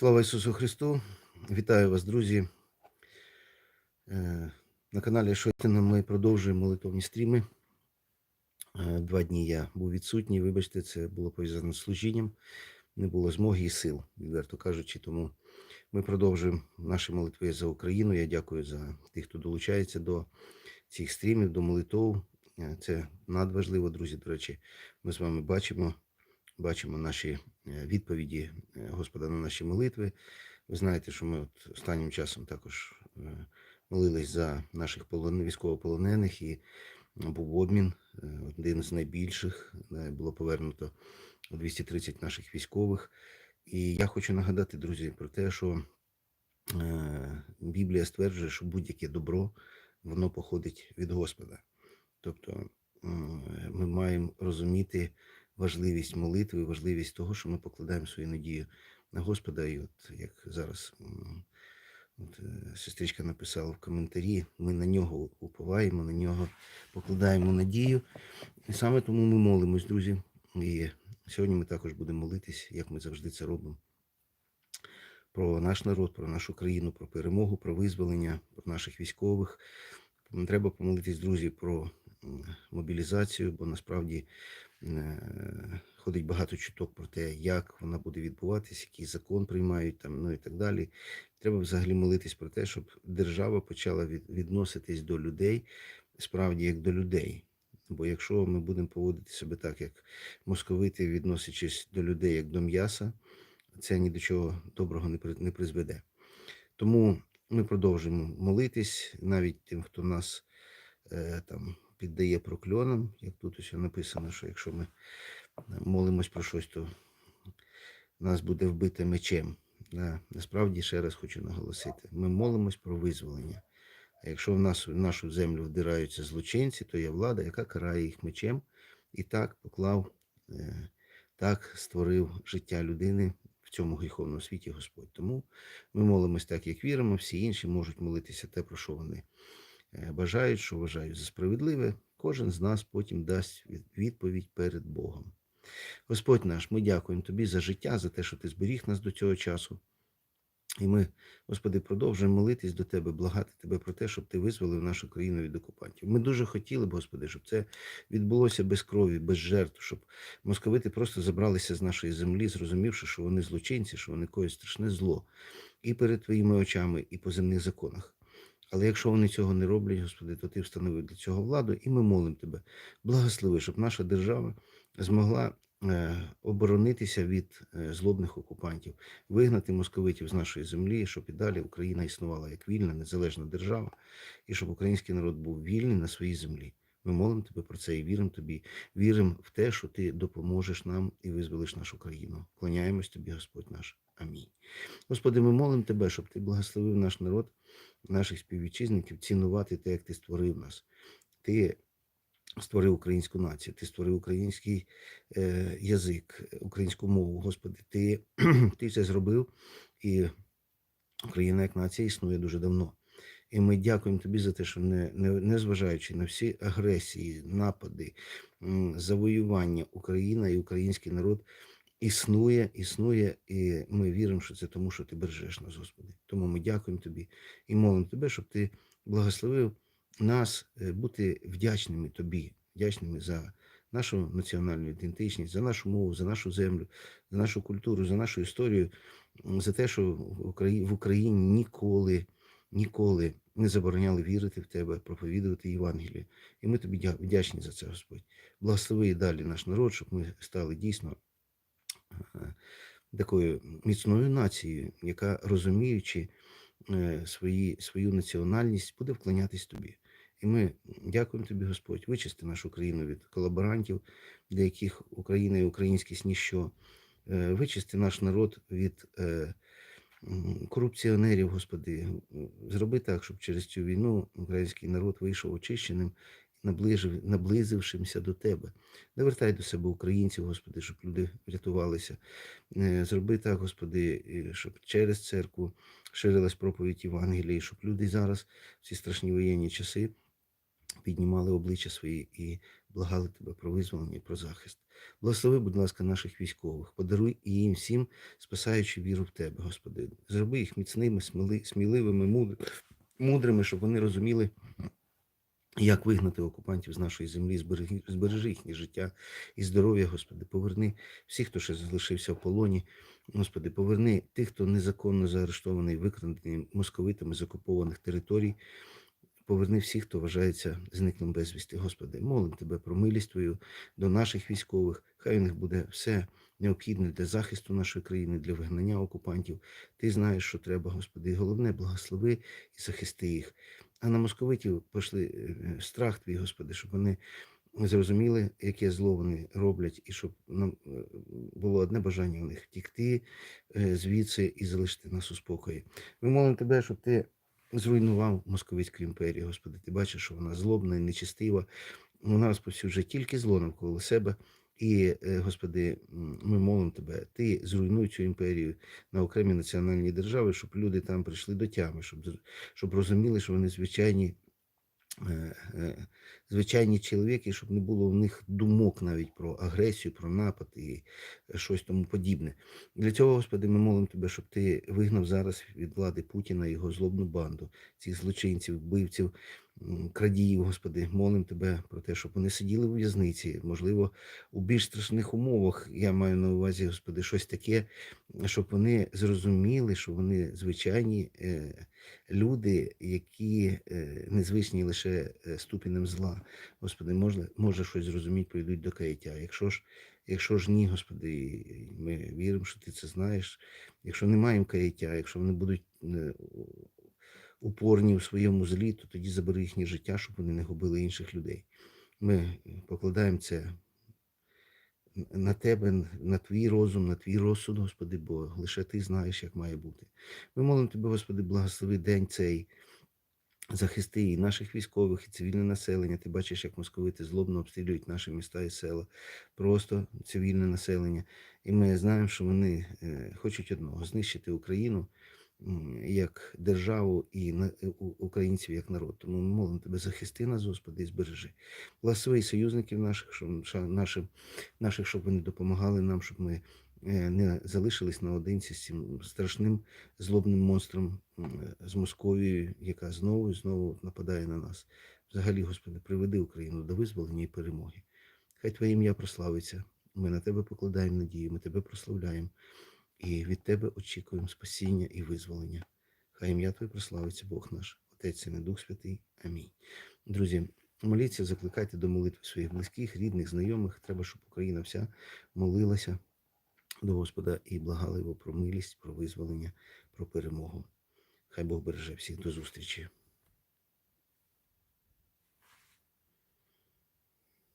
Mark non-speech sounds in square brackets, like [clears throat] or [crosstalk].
Слава Ісусу Христу! Вітаю вас, друзі. Е, На каналі Шотіна ми продовжуємо молитовні стріми. Е, Два дні я був відсутній. Вибачте, це було пов'язано з служінням. Не було змоги і сил, відверто кажучи. Тому ми продовжуємо наші молитви за Україну. Я дякую за тих, хто долучається до цих стрімів, до молитов. Е, Це надважливо, друзі. До речі, ми з вами бачимо, бачимо наші відповіді Господа на наші молитви. Ви знаєте, що ми от останнім часом також е, молились за наших військовополонених і був обмін, е, один з найбільших. Було повернуто 230 наших військових. І я хочу нагадати, друзі, про те, що е, Біблія стверджує, що будь-яке добро воно походить від Господа. Тобто ми маємо розуміти важливість молитви, важливість того, що ми покладаємо свою надію на Господа. І от як зараз от, е, сестричка написала в коментарі, ми на нього уповаємо, на нього покладаємо надію. І саме тому ми молимось, друзі. І сьогодні ми також будемо молитись, як ми завжди це робимо. Про наш народ, про нашу країну, про перемогу, про визволення, про наших військових. Треба помолитись, друзі, про мобілізацію, бо насправді е, ходить багато чуток про те, як вона буде відбуватись, який закон приймають там, ну і так далі. Треба взагалі молитись про те, щоб держава почала відноситись до людей справді як до людей. Бо якщо ми будемо поводити себе так, як московити, відносячись до людей як до м'яса, це ні до чого доброго не при- не призведе. Тому ми продовжуємо молитись навіть тим, хто нас е, там піддає прокльонам, як тут ось написано, що якщо ми е, молимось про щось, то нас буде вбите мечем. Да. Насправді, ще раз хочу наголосити: ми молимось про визволення. А якщо в нас в нашу землю вдираються злочинці, то є влада, яка карає їх мечем, і так поклав, е, так створив життя людини в цьому гріховному світі Господь. Тому ми молимось так, як віримо, всі інші можуть молитися те, про що вони бажають, що вважають за справедливе. Кожен з нас потім дасть відповідь перед Богом. Господь наш, ми дякуємо Тобі за життя, за те, що Ти зберіг нас до цього часу. І ми, Господи, продовжуємо молитись до Тебе, благати Тебе про те, щоб Ти визволив нашу країну від окупантів. Ми дуже хотіли Господи, щоб це відбулося без крові, без жертв, щоб московити просто забралися з нашої землі, зрозумівши, що вони злочинці, що вони коють страшне зло і перед Твоїми очами, і по земних законах. Але якщо вони цього не роблять, Господи, то Ти встановив для цього владу, і ми молимо Тебе, благослови, щоб наша держава змогла е, оборонитися від е, злобних окупантів, вигнати московитів з нашої землі, щоб і далі Україна існувала як вільна, незалежна держава, і щоб український народ був вільний на своїй землі. Ми молимо тебе про це і віримо тобі. Віримо в те, що ти допоможеш нам і визволиш нашу країну. Клоняємось тобі, Господь наш. Амінь. Господи, ми молимо тебе, щоб ти благословив наш народ, наших співвітчизників, цінувати те, як ти створив нас. Ти створив українську націю, ти створив український е, язик, українську мову. Господи, ти, [clears throat] ти це зробив, і Україна як нація існує дуже давно. І ми дякуємо тобі за те, що не, не, не зважаючи на всі агресії, напади, завоювання Україна і український народ існує, існує, і ми віримо, що це тому, що ти бережеш нас, Господи. Тому ми дякуємо тобі і молимо тебе, щоб ти благословив нас е, бути вдячними тобі, вдячними за нашу національну ідентичність, за нашу мову, за нашу землю, за нашу культуру, за нашу історію, за те, що в Україні, ніколи, ніколи не забороняли вірити в тебе, проповідувати Євангеліє. І ми тобі дя- вдячні за це, Господь. Благослови і далі наш народ, щоб ми стали дійсно такою міцною нацією, яка розуміючи е, свої, свою національність, буде вклонятись тобі. І ми дякуємо тобі, Господь, вичисти нашу країну від колаборантів, для яких Україна і українськість ніщо. Е, Вичисти наш народ від е, корупціонерів, Господи. Зроби так, щоб через цю війну український народ вийшов очищеним, наближив, наблизившимся до Тебе. Не вертай до себе українців, Господи, щоб люди врятувалися. Е, Зроби так, Господи, щоб через церкву ширилась проповідь Євангелії, щоб люди зараз в ці страшні воєнні часи піднімали обличчя свої і благали тебе про визволення і про захист. Благослови, будь ласка, наших військових, подаруй їм всім, спасаючи віру в тебе, Господи. Зроби їх міцними, сміливими, мудрими, щоб вони розуміли, як вигнати окупантів з нашої землі, збережи, збережи їхнє життя і здоров'я, Господи, поверни всіх, хто ще залишився в полоні. Господи, поверни тих, хто незаконно заарештований, викрадений московитами з окупованих територій. Поверни всіх, хто вважається зниклим безвісти. Господи, молим Тебе про милість Твою до наших військових. Хай у них буде все необхідне для захисту нашої країни, для вигнання окупантів. Ти знаєш, що треба, Господи. І головне, благослови і захисти їх. А на московитів пошли е, страх Твій, Господи, щоб вони зрозуміли, яке зло вони роблять, і щоб нам е, було одне бажання у них втікти е, звідси і залишити нас у спокої. Ми молимо Тебе, щоб Ти зруйнував Московицьку імперію, Господи. Ти бачиш, що вона злобна і нечистива. Вона розповсюджує тільки зло навколо себе. І, е, Господи, ми молимо Тебе, Ти зруйнуй цю імперію на окремі національні держави, щоб люди там прийшли до тями, щоб, щоб розуміли, що вони звичайні, е, е, звичайні чоловіки, щоб не було в них думок навіть про агресію, про напад і щось тому подібне. Для цього, Господи, ми молимо Тебе, щоб Ти вигнав зараз від влади Путіна його злобну банду, цих злочинців, вбивців, крадіїв, Господи, молимо Тебе про те, щоб вони сиділи у в'язниці, можливо, у більш страшних умовах. Я маю на увазі, Господи, щось таке, щоб вони зрозуміли, що вони звичайні е, люди, які е, незвичні лише е, ступенем зла. Господи, може, може щось зрозуміти, прийдуть до каяття. Якщо ж Якщо ж ні, Господи, ми віримо, що ти це знаєш. Якщо немає їм каяття, якщо вони будуть упорні у своєму злі, то тоді забери їхнє життя, щоб вони не губили інших людей. Ми покладаємо це на тебе, на твій розум, на твій розсуд, Господи, бо лише ти знаєш, як має бути. Ми молимо Тебе, Господи, благослови день цей. Захисти і наших військових, і цивільне населення. Ти бачиш, як московити злобно обстрілюють наші міста і села, просто цивільне населення. І ми знаємо, що вони е, хочуть одного знищити Україну як державу і українців як народ. Тому ми молимо тебе, захисти нас, Господи, і збережи. Благослови союзників наших, щоб нашим, наших, щоб вони допомагали нам, щоб ми е, не залишились наодинці з цим страшним злобним монстром з Московією, яка знову і знову нападає на нас. Взагалі, Господи, приведи Україну до визволення і перемоги. Хай Твоє ім'я прославиться. Ми на Тебе покладаємо надію, ми Тебе прославляємо і від Тебе очікуємо спасіння і визволення. Хай ім'я Твоє прославиться, Бог наш, Отець і Дух Святий. Амінь. Друзі, моліться, закликайте до молитви своїх близьких, рідних, знайомих. Треба, щоб Україна вся молилася до Господа і благала його про милість, про визволення, про перемогу. Хай Бог береже всіх до зустрічі.